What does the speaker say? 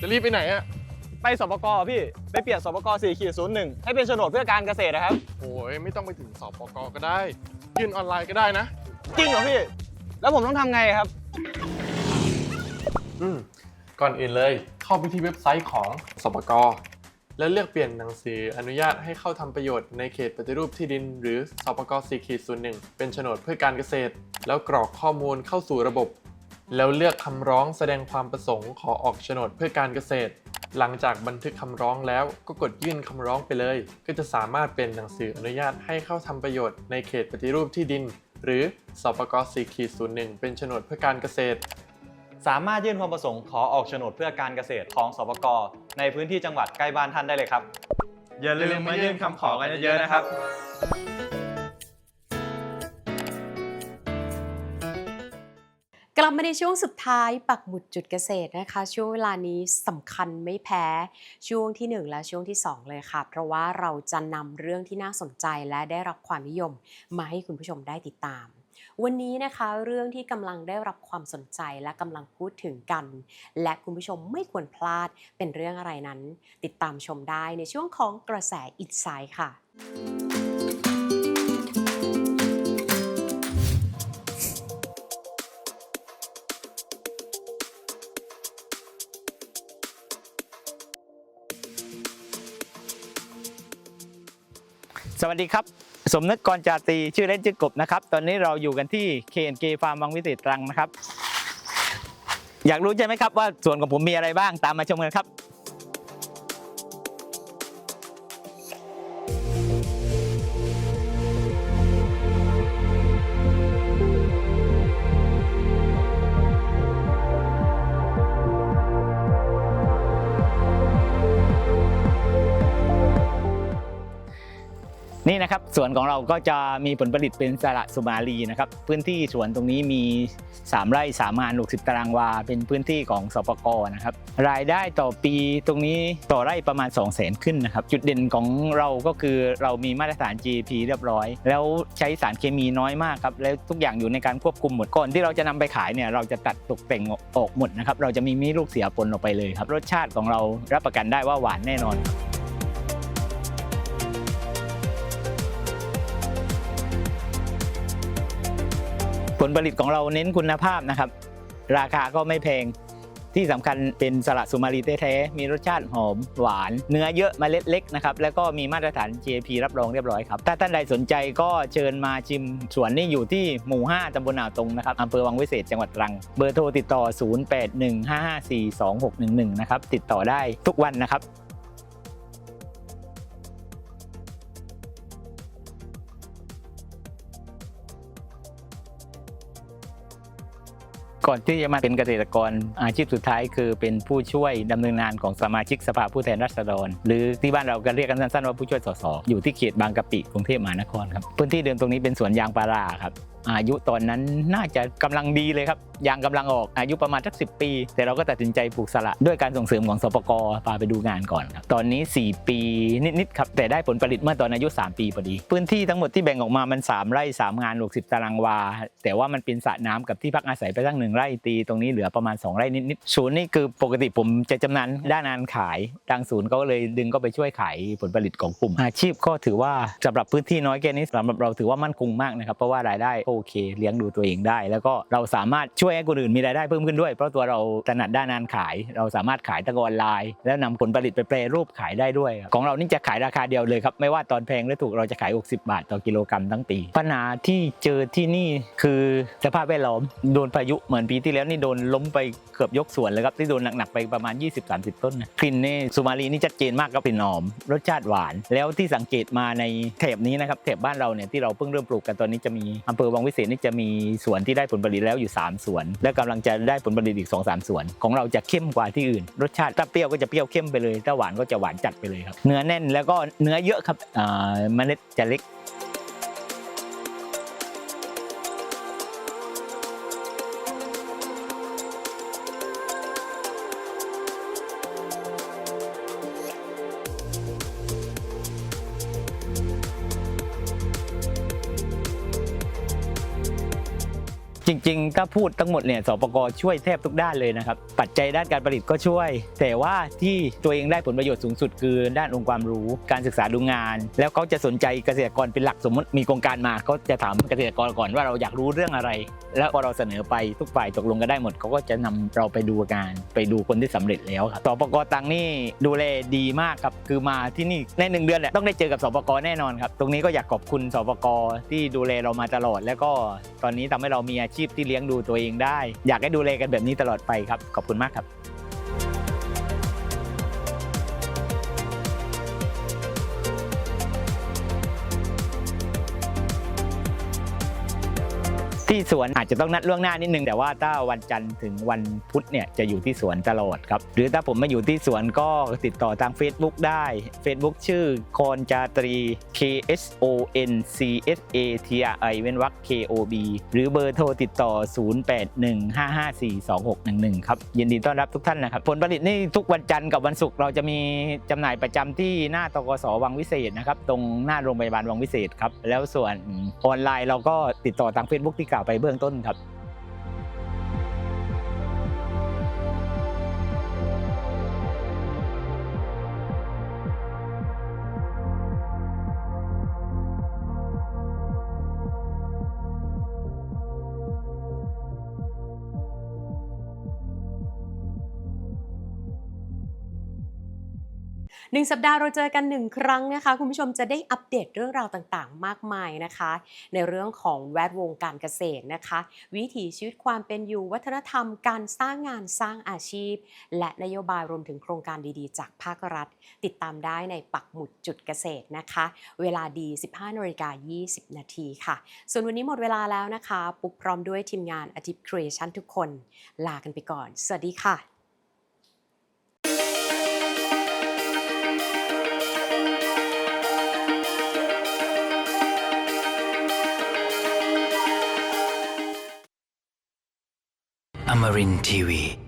จะรีบไปไหนอะไปสปกพี่ ไปเปลี่ยนสปก4ขีด01 ให้เป็นโฉนดเพื่อการเกษตรนะครับ โอ้ยไม่ต้องไปถึงสปกก็ได้ ยื่นออนไลน์ก็ได้นะ จริงเหรอพี่ แล้วผมต้องทำไงครับ อืมก่อนอื่นเลยเข้าไปที่เว็บไซต์ของสปกแล้วเลือกเปลี่ยนหนังสืออนุญาตให้เข้าทำประโยชน์ในเขตปฏิรูปที่ดิน หรือสปก4.01 เป็นโฉนดเพื่อการเกษตร แล้วกรอกข้อมูลเข้าสู่ระบบ แล้วเลือกคำร้องแสดงความประสงค์ขอออกโฉนดเพื่อการเกษตร หลังจากบันทึกคำร้องแล้วก็กดยื่นคำร้องไปเลย ก็จะสามารถเป็นหนังสืออนุญาตให้เข้าทำประโยชน์ในเขตปฏิรูปที่ดิน หรือสปก4.01 เป็นโฉนดเพื่อการเกษตร สามารถยื่นความประสงค์ขอออกโฉนดเพื่อการเกษตรของสปกในพื้นที่จังหวัดใกล้บ้านท่านได้เลยครับอย่าลืมมายื่นคำขอกันเยอะๆนะครับ กลับมาในช่วงสุดท้ายปักหมุดจุดเกษตรนะคะ ช่วงเวลานี้สำคัญไม่แพ้ช่วงที่ 1 และช่วงที่ 2 เลยค่ะ เพราะว่าเราจะนำเรื่องที่น่าสนใจและได้รับความนิยม มาให้คุณผู้ชมได้ติดตาม วันนี้นะคะเรื่องที่กำลังได้รับความสนใจและกำลังพูดถึงกัน และคุณผู้ชมไม่ควรพลาดเป็นเรื่องอะไรนั้น ติดตามชมได้ในช่วงของกระแสอินไซด์ค่ะ สวัสดีครับ สมนึกกรจาตีชื่อเล่นชื่อกบนะครับ ตอนนี้เราอยู่กันที่ KNK ฟาร์มบางวิเศษตรังนะครับ อยากรู้ใช่ไหมครับว่าส่วนของผมมีอะไรบ้างตามมาชมกันครับ นี่นะครับสวนของเราก็จะมีผลผลิตเป็นสละสุมาลีนะครับพื้นที่สวนตรงนี้มี 3 ไร่3งาน60 ตารางวา เป็นพื้นที่ของสปกนะครับรายได้ต่อปีตรงนี้ต่อไร่ประมาณ 2 0 0 0 0 0 ขึ้นนะครับจุดเด่นของเราก็คือเรามีมาตรฐาน GP เรียบร้อย แล้วใช้สารเคมีน้อยมากครับแล้วทุกอย่างอยู่ในการควบคุมหมดก่อนที่เราจะนำไปขายเนี่ยเราจะตัดตกแต่งออกหมดนะครับเราจะมีมีลูกเสียปนออกไปเลยครับรสชาติของเรารับประกันได้ว่าหวานแน่นอน ผลผลิตของเราเน้นคุณภาพนะครับ ราคาก็ไม่แพงที่สำคัญเป็นสละสุมารีแท้ๆมีรสชาติหอมหวาน เนื้อเยอะเมล็ดเล็กนะครับ แล้วก็มีมาตรฐาน GAP รับรองเรียบร้อยครับ ถ้าท่านใดสนใจก็เชิญมาชิมสวนนี่อยู่ที่หมู่ 5ตำบลอ่าวตรงนะครับอำเภอวังวิเศษจังหวัดตรัง เบอร์โทรติดต่อ 0815542611 นะครับ ติดต่อได้ทุกวันนะครับ ก่อนที่จะมาเป็นเกษตรกรอาชีพสุดท้ายคือเป็นผู้ช่วยดำเนินงานของสมาชิกสภาผู้แทนราษฎร หรือที่บ้านเราก็เรียกกันสั้นๆว่าผู้ช่วยสสอยู่ที่เขตบางกะปิกรุงเทพมหานครครับพื้นที่เดิมตรงนี้เป็นสวนยางพาราครับ อายุตอนนั้นน่าจะกำลังดีเลยครับยางกำลังออกอายุประมาณสักสิปี แต่เราก็ตัดสินใจปลูกสละด้วยการส่งเสริมของสปกพาไปดูงานก่อนครับตอนนี้ 4 ปีนิดๆครับแต่ได้ผลผลิตเมื่อตอนอายุ 3 ปีพอดี พื้นที่ทั้งหมดที่แบ่งออกมามัน 3 ไร่ 3 งาน 60 ตารางวา แต่ว่ามันเป็นสระน้ำกับที่พักอาศัยไปตั้งหนึ่งไร่ตี ตรงนี้เหลือประมาณ 2 ไร่นิดๆศูนย์นี่คือปกติผมจะจำนันด้านงานขายทางศูนย์ก็เลยดึงก็ไปช่วยขายผลผลิตของกลุ่ม อาชีพก็ถือว่าสำหรับพื้นที่น้อยแค่นี้สำหรับเราถือว่ามั่นคงมากนะครับเพราะว่ารายได้โอเค เลี้ยงดูตัวเองได้ แล้วก็เราสามารถช่วยให้คนอื่นมีรายได้เพิ่มขึ้นด้วย เพราะตัวเราถนัดด้านงานขาย เราสามารถขายทางอนไลน์แล้วนำผลผลิตไปแปรรูปขายได้ด้วย ของเรานี่จะขายราคาเดียวเลยครับ ไม่ว่าตอนแพงหรือถูกเราจะขาย 60 บาทต่อกิโลกรัมทั้งปี ปัญหาที่เจอที่นี่คือสภาพแวดล้อมโดนพายุเหมือนปีที่แล้วนี่โดนล้มไปเกือบยกสวนเลยครับที่โดนหนักๆไปประมาณ 20-30 ต้นกลิ่นนี่สุมาลีนี่ชัดเจนมากครับกลิ่นหอม รสชาติหวาน แล้วที่สังเกตมาในแถบนี้นะครับแถบบ้านเราเนี่ยที่เราเพิ่งเริ่มปลูกกันตอนนี้จะมีอำเภอวังวิเศษนี่จะมีสวนที่ได้ผลผลิตแล้วอยู่ 3 สวน และกำลังจะได้ผลผลิตอีก 2-3 สวน ของเราจะเข้มกว่าที่อื่น รสชาติถ้าเปรี้ยวก็จะเปรี้ยวเข้มไปเลยถ้าหวานก็จะหวานจัดไปเลยครับเนื้อแน่นแล้วก็เนื้อเยอะครับเมล็ดจะเล็ก จริงๆ ถ้าพูดทั้งหมดเนี่ยสปกช่วยแทบทุกด้านเลยนะครับ ปัจจัยด้านการผลิตก็ช่วย แต่ว่าที่ตัวเองได้ผลประโยชน์สูงสุดคือด้านองค์ความรู้ การศึกษาดูงาน แล้วเขาจะสนใจเกษตรกรเป็นหลักสมมติมีโครงการมาเขาจะถามเกษตรกรก่อนว่าเราอยากรู้เรื่องอะไร แล้วพอเราเสนอไปทุกฝ่ายตกลงกันได้หมดเขาก็จะนำเราไปดูงาน ไปดูคนที่สำเร็จแล้วครับสปกตังนี่ดูแลดีมากครับคือมาที่นี่ในหนึ่งเดือนแหละต้องได้เจอกับสปกแน่นอนครับตรงนี้ก็อยากขอบคุณสปกที่ดูแลเรามาตลอด แล้วก็ตอนนี้ทำให้เรามีอาชีพที่เลี้ยงดูตัวเองได้ อยากให้ดูแลกันแบบนี้ตลอดไปครับ ขอบคุณมากครับ ที่สวนอาจจะต้องนัดล่วงหน้านิดนึงแต่ว่าถ้าวันจันทร์ถึงวันพุธเนี่ยจะอยู่ที่สวนตลอดครับหรือถ้าผมมาอยู่ที่สวนก็ติดต่อทาง Facebook ได้ Facebook ชื่อคอนจาตรี K S O N C S A T R I เว้นวรรค K O B หรือเบอร์โทรติดต่อ 0815542611 ครับ ยินดีต้อนรับทุกท่านนะครับ ผลผลิตนี่ทุกวันจันทร์กับวันศุกร์เราจะมีจำหน่ายประจำที่หน้าตกสวังวิเศษนะครับ ตรงหน้าโรงพยาบาลวังวิเศษครับ แล้วส่วนออนไลน์เราก็ติดต่อทาง Facebook ที่กล่าวไปเบื้องต้นครับ หนึ่งสัปดาห์เราเจอกันหนึ่งครั้งนะคะ คุณผู้ชมจะได้อัปเดตเรื่องราวต่างๆ มากมายนะคะ ในเรื่องของแวดวงการเกษตรนะคะ วิถีชีวิตความเป็นอยู่วัฒนธรรม การสร้างงานสร้างอาชีพ และนโยบายรวมถึงโครงการดีๆ จากภาครัฐ ติดตามได้ในปักหมุดจุดเกษตรนะคะ เวลาดี 15นาฬิกา20 นาทีค่ะ ส่วนวันนี้หมดเวลาแล้วนะคะ ปุ๊บพร้อมด้วยทีมงานอาทิตย์ครีเอชั่นทุกคน ลากันไปก่อน สวัสดีค่ะ Marin Tiwi.